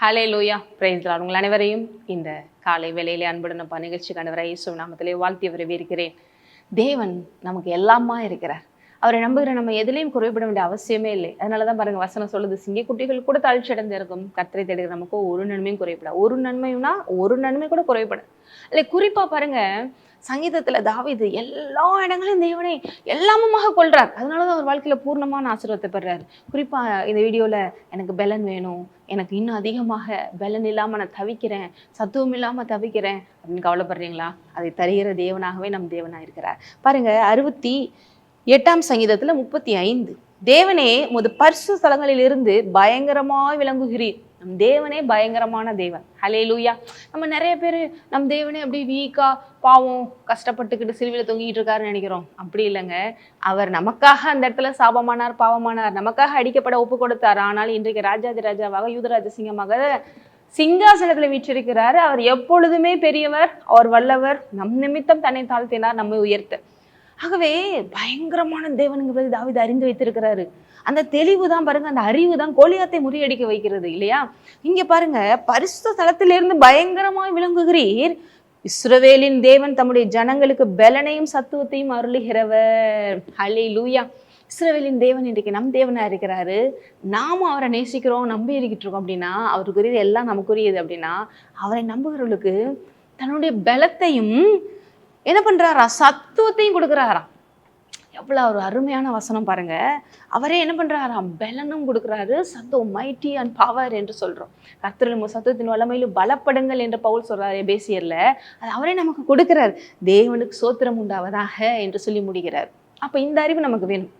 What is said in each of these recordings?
ஹலே லூயா பிரைஸ்லார் உங்கள் அனைவரையும் இந்த காலை வேளையிலே அன்புடனப்பா நிகழ்ச்சிக்கு அனைவரை இயேசு நாமத்திலே வாழ்த்தி வரவேற்கிறேன். தேவன் நமக்கு எல்லாமா இருக்கிறார் அவரை நம்புகிற நம்ம எதுலையும் குறைபட வேண்டிய அவசியமே இல்லை. அதனால தான் பாருங்க வசனம் சொல்லுது சிங்கக்குட்டிகள் கூட தழிச்சி அடைந்திருக்கும் கத்திரை தேடுகிற நமக்கு ஒரு நன்மையும் குறைபட ஒரு நன்மையும்னா ஒரு நன்மை கூட குறைபட. இல்லை குறிப்பா பாருங்க சங்கீதத்துல தாவிது எல்லா இடங்களையும் தேவனை எல்லாமுமாக கொள்றார் அதனால தான் அவர் வாழ்க்கையில பூர்ணமான ஆசீர்வாதத்தை பெறாரு குறிப்பா இந்த வீடியோல எனக்கு பெலன் வேணும். எனக்கு இன்னும் அதிகமாக பெலன் இல்லாம நான் தவிக்கிறேன். சத்துவம் இல்லாம தவிக்கிறேன். அப்படின்னு கவலைப்படுறீங்களா? அதை தருகிற தேவனாகவே நம் தேவனா இருக்கிறார் பாருங்க அறுபத்தி எட்டாம் சங்கீதத்தில் முப்பத்தி ஐந்து. தேவனே முது பரிசு ஸ்தலங்களிலிருந்து பயங்கரமாய் விளங்குகிறீர். நம் தேவனே பயங்கரமான தேவன். ஹலே லூயா நம்ம நிறைய பேர் நம் தேவனே அப்படியே வீக்கா பாவம் கஷ்டப்பட்டுக்கிட்டு சிலுவையில் தொங்கிட்டு இருக்காருன்னு நினைக்கிறோம். அப்படி இல்லைங்க. அவர் நமக்காக அந்த இடத்துல சாபமானார் பாவமானார். நமக்காக அடிக்கப்பட ஒப்பு கொடுத்தார். ஆனால் இன்றைக்கு ராஜாதி ராஜாவாக யூதராஜ சிங்கமாக சிங்காசனத்தில் வீற்றிருக்கிறார். அவர் எப்பொழுதுமே பெரியவர் அவர் வல்லவர். நம் நிமித்தம் தன்னை தாழ்த்தினார் நம்மை உயர்த்த. ஆகவே பயங்கரமான தேவனுங்கிறது தாவித அறிந்து வைத்திருக்கிறாரு. அந்த தெளிவு தான் பாருங்க அந்த அறிவு தான் கோலியாத்தை முறியடிக்க வைக்கிறது இல்லையா? இங்க பாருங்க பரிசுத்த தளத்திலிருந்து பயங்கரமாய் விளங்குகிறீர். இஸ்ரவேலின் தேவன் தம்முடைய ஜனங்களுக்கு பலனையும் சத்துவத்தையும் அருளுகிறவர். ஹலே லூயா இஸ்ரவேலின் தேவன் இன்றைக்கு நம் தேவனா இருக்கிறாரு. நாம அவரை நேசிக்கிறோம் நம்பி இருக்கிட்டு இருக்கோம் அப்படின்னா அவருக்குரியது எல்லாம் நமக்குரியது அப்படின்னா அவரை நம்புகிறவர்களுக்கு தன்னுடைய பலத்தையும் என்ன பண்ணுறாரா சத்துவத்தையும் கொடுக்குறாராம் எவ்வளோ ஒரு அருமையான வசனம் பாருங்க. அவரே என்ன பண்ணுறாராம் பலனும் கொடுக்குறாரு. சத்துவம் மைட்டி அண்ட் பவர் என்று சொல்கிறோம் கர்த்தர் சத்துவத்தின் வல்லமையிலும் பலப்படுங்கள் என்று பவுல் சொல்கிறாரு பேசியரில் அது அவரே நமக்கு கொடுக்குறாரு. தேவனுக்கு சோத்திரம் உண்டாவதாக என்று சொல்லி முடிக்கிறார். அப்போ இந்த அறிவு நமக்கு வேணும்.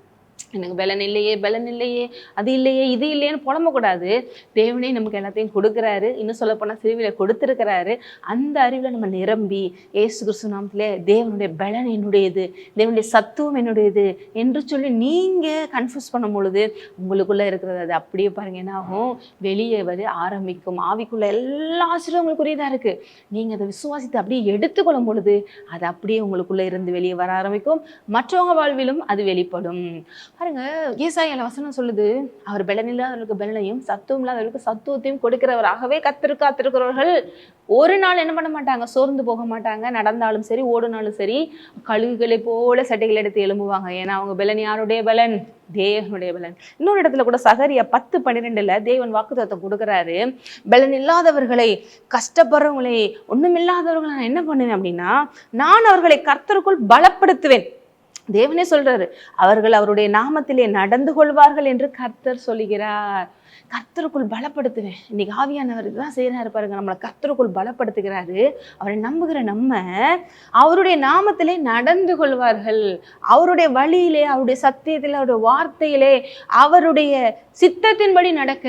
எனக்கு பலன் இல்லையே பலன் இல்லையே அது இல்லையே இது இல்லையேன்னு புலம்பக்கூடாது. தேவனே நமக்கு எல்லாத்தையும் கொடுக்குறாரு. இன்னும் சொல்ல போனால் சிறுவியில் கொடுத்துருக்கிறாரு. அந்த அறிவில் நம்ம நிரம்பி ஏசு கிறிஸ்து தேவனுடைய பலன் என்னுடையது தேவனுடைய சத்துவம் என்னுடையது என்று சொல்லி நீங்கள் கன்ஃபியூஸ் பண்ணும் பொழுது உங்களுக்குள்ளே இருக்கிறது அது அப்படியே பாருங்க என்ன ஆகும்? வெளியே வர ஆரம்பிக்கும். ஆவிக்குள்ள எல்லா ஆசிரியரும் உங்களுக்குரியதாக இருக்குது நீங்கள் அதை விசுவாசித்து அப்படியே எடுத்துக்கொள்ளும் பொழுது அது அப்படியே உங்களுக்குள்ளே இருந்து வெளியே வர ஆரம்பிக்கும். மற்றவங்க வாழ்விலும் அது வெளிப்படும். பாருங்க ஏசாயால வசனம் சொல்லுது? அவர் பலன் இல்லாதவர்களுக்கு பலனையும் சத்துவம் இல்லாதவர்களுக்கு சத்துவத்தையும் கொடுக்கிறவராகவே கத்திரு காத்திருக்கிறவர்கள். ஒரு நாள் என்ன பண்ண மாட்டாங்க? சோர்ந்து போக மாட்டாங்க. நடந்தாலும் சரி ஓடுனாலும் சரி கழுகுகளை போல சட்டைகள் எடுத்து எழும்புவாங்க. ஏன்னா அவங்க பலன் யாருடைய பலன்? தேவனுடைய பலன். இன்னொரு இடத்துல கூட சகரியா பத்து பன்னிரெண்டுல தேவன் வாக்குத்தத்தம் கொடுக்குறாரு. பலன் இல்லாதவர்களை கஷ்டப்படுறவங்களை ஒண்ணுமில்லாதவர்களை நான் என்ன பண்ணுவேன் அப்படின்னா நான் அவர்களை கர்த்தருக்குள் பலப்படுத்துவேன். தேவனே சொல்றாரு அவர்கள் அவருடைய நாமத்திலே நடந்து கொள்வார்கள் என்று கர்த்தர் சொல்லுகிறார். கர்த்தருக்குள் பலப்படுத்துவேன். இன்னைக்கு ஆவியானவர் தான் செய்யறாரு பாருங்க. நம்மளை கர்த்தருக்குள் பலப்படுத்துகிறாரு. அவரை நம்புகிற நம்ம அவருடைய நாமத்திலே நடந்து கொள்வார்கள். அவருடைய வழியிலே அவருடைய சத்தியத்தில் அவருடைய வார்த்தையிலே அவருடைய சித்தத்தின்படி நடக்க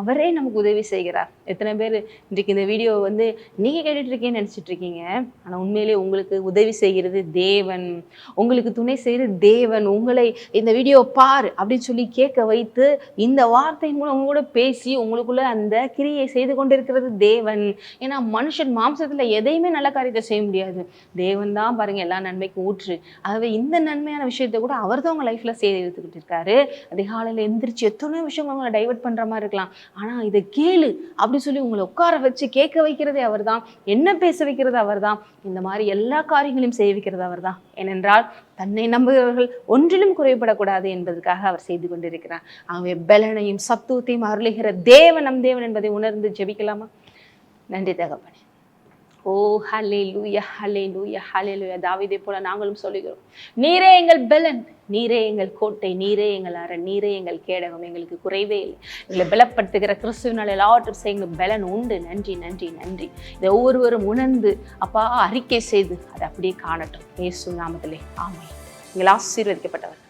அவரே நமக்கு உதவி செய்கிறார். எத்தனை பேர் இன்றைக்கு இந்த வீடியோ வந்து நீங்க கேட்டுட்டு இருக்கேன்னு நினைச்சிட்டு இருக்கீங்க. ஆனா உண்மையிலே உங்களுக்கு உதவி செய்கிறது தேவன். உங்களுக்கு துணை செய்கிறது தேவன் உங்களை இந்த வீடியோ பார் அப்படின்னு சொல்லி கேட்க வைத்து இந்த வார்த்தையின் மூலம் கூட பேசி உங்களுக்குள்ள அந்த கிரியை செய்து கொண்டிருக்கிறது தேவன். ஏன்னா மனுஷன் மாம்சத்துல எதையுமே நல்ல காரியத்தை செய்ய முடியாது. தேவன் தான் பாருங்க எல்லா நன்மைக்கும் ஊற்று. ஆகவே இந்த நன்மையான விஷயத்தை கூட அவர் தான் உங்க லைஃப்ல செய்து எடுத்துக்கிட்டு இருக்காரு. அதிகாலையில எந்திரிச்சு எத்தனையோ விஷயங்கள் உங்களை டைவர்ட் பண்ற மாதிரி இருக்கலாம். ஆனா இதை கேளு அப்படி சொல்லி உங்களை உட்கார வச்சு கேட்க வைக்கிறதே அவர் தான். என்ன பேச வைக்கிறது அவர் தான். இந்த மாதிரி எல்லா காரியங்களையும் செய்ய வைக்கிறது அவர் தான். ஏனென்றால் தன்னை நம்புகிறவர்கள் ஒன்றிலும் குறைபடக்கூடாது என்பதற்காக அவர் செய்து கொண்டிருக்கிறார். ஆகவே பலனையும் சத்துவத்தையும் அருளுகிற தேவன் நம் தேவன் என்பதை உணர்ந்து ஜெபிக்கலாமா? நன்றி தகப்பனே. ஓ ஹலே லூயா ஹலே லூயா ஹலே லூயா தாவிதை போல நாங்களும் சொல்லுகிறோம். நீரே எங்கள் பலன் நீரே எங்கள் கோட்டை நீரே எங்கள் அரண் நீரே எங்கள் கேடகம். எங்களுக்கு குறைவே இல்லை. எங்களை பலப்படுத்துகிற கிறிஸ்துவனால் எல்லாவற்றும் செய்ய எங்களுக்கு பலன் உண்டு. நன்றி நன்றி நன்றி. இதை ஒவ்வொருவரும் உணர்ந்து அப்பா அறிக்கை செய்து அதை அப்படியே காணட்டும். இயேசு நாமத்திலே. ஆமை எங்கள் ஆசீர்வதிக்கப்பட்டவர்.